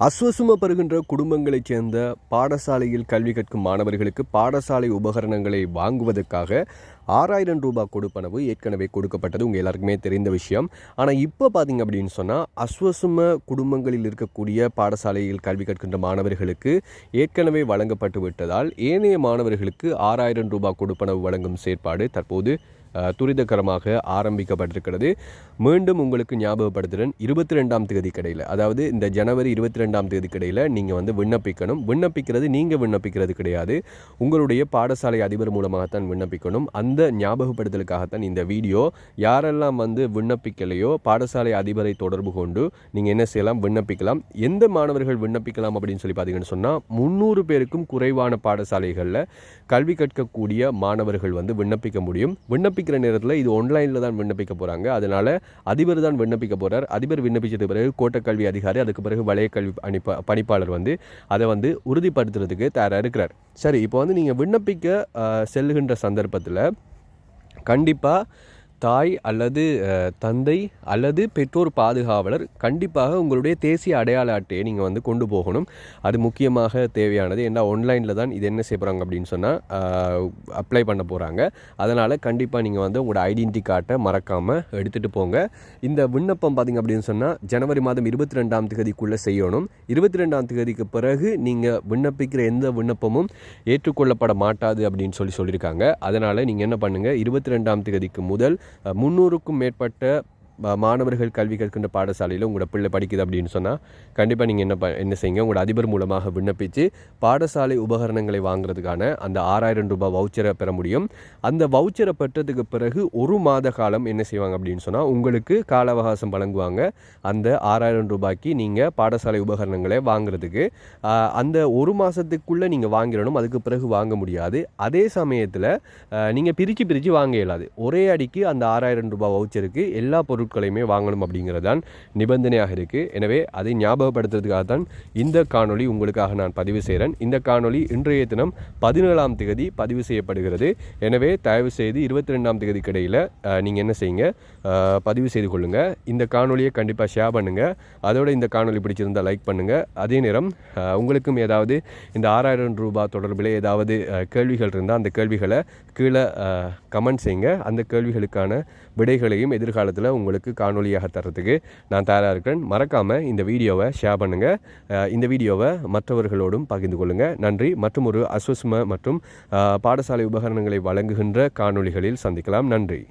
அஸ்வசுமப்படுகின்ற குடும்பங்களைச் சேர்ந்த பாடசாலையில் கல்வி கற்கும் மாணவர்களுக்கு பாடசாலை உபகரணங்களை வாங்குவதற்காக ஆறாயிரம் ரூபாய் கொடுப்பனவு ஏற்கனவே கொடுக்கப்பட்டது. உங்கள் எல்லாருக்குமே தெரிந்த விஷயம். ஆனால் இப்போ பார்த்தீங்க அப்படின்னு சொன்னால் அஸ்வசும குடும்பங்களில் இருக்கக்கூடிய பாடசாலையில் கல்வி கற்கின்ற மாணவர்களுக்கு ஏற்கனவே வழங்கப்பட்டு விட்டதால் ஏனைய மாணவர்களுக்கு ஆறாயிரம் ரூபாய் கொடுப்பனவு வழங்கும் செயற்பாடு தற்போது துரிதகரமாக ஆரம்பிக்கப்பட்டிருக்கிறது. மீண்டும் உங்களுக்கு ஞாபகப்படுத்துகிறேன் இருபத்தி ரெண்டாம் தேதி கடையில் அதாவது இந்த ஜனவரி இருபத்தி ரெண்டாம் தேதி கடையில் நீங்கள் வந்து விண்ணப்பிக்கணும். விண்ணப்பிக்கிறது நீங்கள் விண்ணப்பிக்கிறது கிடையாது. உங்களுடைய பாடசாலை அதிபர் மூலமாகத்தான் விண்ணப்பிக்கணும். அந்த ஞாபகப்படுத்தலுக்காகத்தான் இந்த வீடியோ. யாரெல்லாம் வந்து விண்ணப்பிக்கலையோ பாடசாலை அதிபரை தொடர்பு கொண்டு நீங்கள் என்ன செய்யலாம்? விண்ணப்பிக்கலாம். எந்த மாணவர்கள் விண்ணப்பிக்கலாம் அப்படின்னு சொல்லி பார்த்தீங்கன்னு சொன்னால் முந்நூறு பேருக்கும் குறைவான பாடசாலைகளில் கல்வி கற்கக்கூடிய மாணவர்கள் வந்து விண்ணப்பிக்க முடியும். விண்ணப்பிக்கிற நேரத்தில் இது ஆன்லைனில் தான் விண்ணப்பிக்க போகிறாங்க அதனால் அதிபர் தான் விண்ணப்பிக்க போகிறார் அதிபர் விண்ணப்பிச்சது பிறகு கோட்டக்கல்வி அதிகாரி அதுக்கு பிறகு வலய கல்வி அணிப்ப பணிப்பாளர் வந்து அதை வந்து உறுதிப்படுத்துறதுக்கு தயாராக இருக்கிறார். சரி இப்போ வந்து நீங்கள் விண்ணப்பிக்க செல்லுகின்ற சந்தர்ப்பத்தில் கண்டிப்பாக தாய் அல்லது தந்தை அல்லது பெற்றோர் பாதுகாவலர் கண்டிப்பாக உங்களுடைய தேசிய அடையாள அட்டையை நீங்கள் வந்து கொண்டு போகணும். அது முக்கியமாக தேவையானது. ஏன்னா ஆன்லைனில் தான் இது என்ன செய்ய போகிறாங்க அப்படின்னு சொன்னால் அப்ளை பண்ண போகிறாங்க அதனால் கண்டிப்பாக நீங்கள் வந்து உங்களோட ஐடென்டி கார்டை மறக்காமல் எடுத்துகிட்டு போங்க. இந்த விண்ணப்பம் பார்த்தீங்க அப்படின்னு சொன்னால் ஜனவரி மாதம் இருபத்தி ரெண்டாம் தேதிக்குள்ளே செய்யணும். இருபத்தி ரெண்டாம் தேதிக்கு பிறகு நீங்கள் விண்ணப்பிக்கிற எந்த விண்ணப்பமும் ஏற்றுக்கொள்ளப்பட மாட்டாது அப்படின்னு சொல்லி சொல்லியிருக்காங்க. அதனால் நீங்கள் என்ன பண்ணுங்கள் இருபத்தி ரெண்டாம் தேதிக்கு முதல் முந்நூறுக்கும் மேற்பட்ட மாணவர்கள் கல்வி கற்கின்ற பாடசாலையில் உங்களோட பிள்ளை படிக்குது அப்படின்னு சொன்னால் கண்டிப்பாக நீங்கள் என்ன ப என்ன செய்யுங்க? உங்களோட அதிபர் மூலமாக விண்ணப்பித்து பாடசாலை உபகரணங்களை வாங்குறதுக்கான அந்த ஆறாயிரம் ரூபாய் வவுச்சரை பெற முடியும். அந்த வவுச்சரை பெற்றதுக்கு பிறகு ஒரு மாத காலம் என்ன செய்வாங்க அப்படின்னு சொன்னால் உங்களுக்கு கால அவகாசம் வழங்குவாங்க. அந்த ஆறாயிரம் ரூபாய்க்கு நீங்கள் பாடசாலை உபகரணங்களை வாங்குறதுக்கு அந்த ஒரு மாதத்துக்குள்ளே நீங்கள் வாங்கிடணும். அதுக்கு பிறகு வாங்க முடியாது. அதே சமயத்தில் நீங்கள் பிரித்து பிரித்து வாங்க இயலாது. ஒரே அடிக்கு அந்த ஆறாயிரம் ரூபாய் வவுச்சருக்கு எல்லா பொருட்களையுமே வாங்கணும் அப்படிங்கிறது தான் நிபந்தனையாக இருக்குது எனவே அதை ஞாபகப்படுத்துறதுக்காக தான் இந்த காணொளி உங்களுக்காக நான் பதிவு செய்கிறேன் இந்த காணொளி இன்றைய தினம் பதினேழாம் தேதி பதிவு செய்யப்படுகிறது. எனவே தயவு செய்து இருபத்தி ரெண்டாம் தேதிக்கு இடையில் நீங்கள் என்ன செய்யுங்க பதிவு செய்து கொள்ளுங்கள் இந்த காணொலியை கண்டிப்பாக ஷேர் பண்ணுங்கள் அதோட இந்த காணொலி பிடிச்சிருந்தால் லைக் பண்ணுங்கள் அதே நேரம் உங்களுக்கும் ஏதாவது இந்த ஆறாயிரம் ரூபாய் தொடர்பில் ஏதாவது கேள்விகள் இருந்தால் அந்த கேள்விகளை கீழே கமெண்ட் செய்யுங்க. அந்த கேள்விகளுக்கான விடைகளையும் எதிர்காலத்தில் உங்களுக்கு காணொலியாக தரத்துக்கு நான் தயாராக இருக்கிறேன். மறக்காமல் இந்த வீடியோவை ஷேர் பண்ணுங்கள் இந்த வீடியோவை மற்றவர்களோடும் பகிர்ந்து கொள்ளுங்கள் நன்றி. மற்றும் ஒரு அஸ்வஸ்ம மற்றும் பாடசாலை உபகரணங்களை வழங்குகின்ற காணொளிகளில் சந்திக்கலாம். நன்றி.